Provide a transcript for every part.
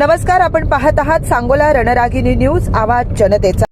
नमस्कार आपण पाहत आहात सांगोला रणरागिनी न्यूज आवाज जनतेचा.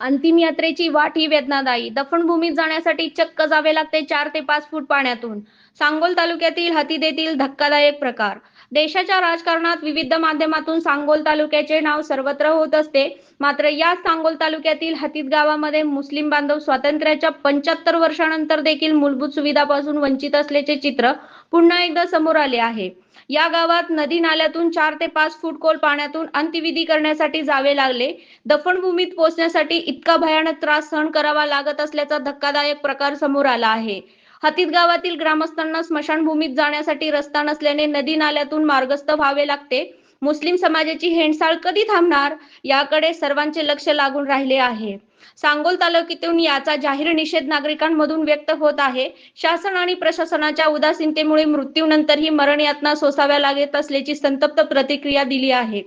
अंतिम यात्रेची वाट ही वेदनादायी. दफनभूमीत जाण्यासाठी चक्क जावे लागते चार ते पाच फूट पाण्यातून. सांगोल तालुक्यातील हतीदेतील धक्कादायक प्रकार. देशाच्या राजकारणात विविध माध्यमातून सांगोल तालुक्याचे नाव सर्वत्र होत असते. मात्र या सांगोल तालुक्यातील हतीत गावामध्ये मुस्लिम बांधव स्वातंत्र्याच्या पंच्याहत्तर वर्षानंतर देखील मूलभूत सुविधापासून वंचित असल्याचे चित्र पुन्हा एकदा समोर आले आहे. या गावात नदी नाल्यातून चार ते पाच फूट खोल पाण्यातून अंत्यविधी करण्यासाठी जावे लागले. दफनभूमीत पोहोचण्यासाठी इतका भयानक त्रास सहन करावा लागत असल्याचा धक्कादायक प्रकार समोर आला आहे. हतीत गावातील ग्रामस्थांना स्मशानभूमीत जाण्यासाठी रस्ता नसल्याने नदी नाल्यातून मार्गस्थ व्हावे लागते. मुस्लिम समाजाची हेंडसाळ कधी थांबणार याकडे सर्वांचे लक्ष लागून राहिले आहे. सांगोल तालुक्यातून याचा जाहीर निषेध नागरिकांमधून व्यक्त होत आहे. शासन आणि प्रशासनाच्या उदासीनतेमुळे मृत्यूनंतरही मरण यातना सोसाव्या लागत असल्याची संतप्त प्रतिक्रिया दिली आहे.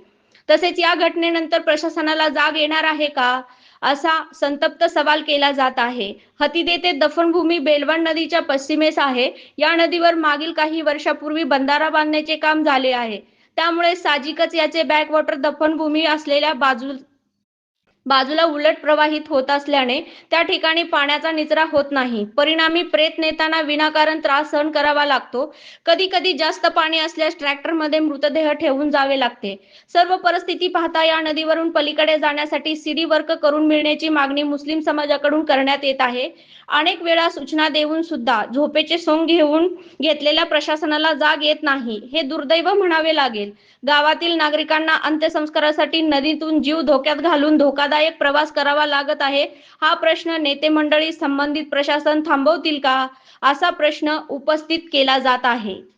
तसेच या घटनेनंतर प्रशासनाला जाग येणार आहे का? असा संतप्त सवाल केला जात आहे. हतीद ते दफनभूमी बेलवण नदीच्या पश्चिमेस आहे. या नदीवर मागील काही वर्षापूर्वी बंधारा बांधण्याचे काम झाले आहे. त्यामुळे साहजिकच याचे बॅकवॉटर दफनभूमी असलेल्या बाजू बाजूला उलट प्रवाहित होत असल्याने त्या ठिकाणी पाण्याचा निचरा होत नाही. परिणामी प्रेत नेताना विनाकारण त्रास सहन करावा लागतो. कधी कधी जास्त पाणी असल्यास ट्रॅक्टरमध्ये मृतदेह ठेवून जावे लागते. सर्व परिस्थिती पाहता या नदीवरून पलीकडे जाण्यासाठी सिडी वर्क करून मिळण्याची मागणी मुस्लिम समाजाकडून करण्यात येत आहे. अनेक वेळा सूचना देऊन सुद्धा झोपेचे सोंग घेऊन घेतलेल्या प्रशासनाला जाग येत नाही. हे दुर्दैव म्हणावे लागेल. गावातील नागरिकांना अंत्यसंस्कारासाठी नदीतून जीव धोक्यात घालून धोकादायक प्रवास करावा लागत आहे. हा प्रश्न नेते मंडळी संबंधित प्रशासन थांबवतील का? असा प्रश्न उपस्थित केला जात आहे.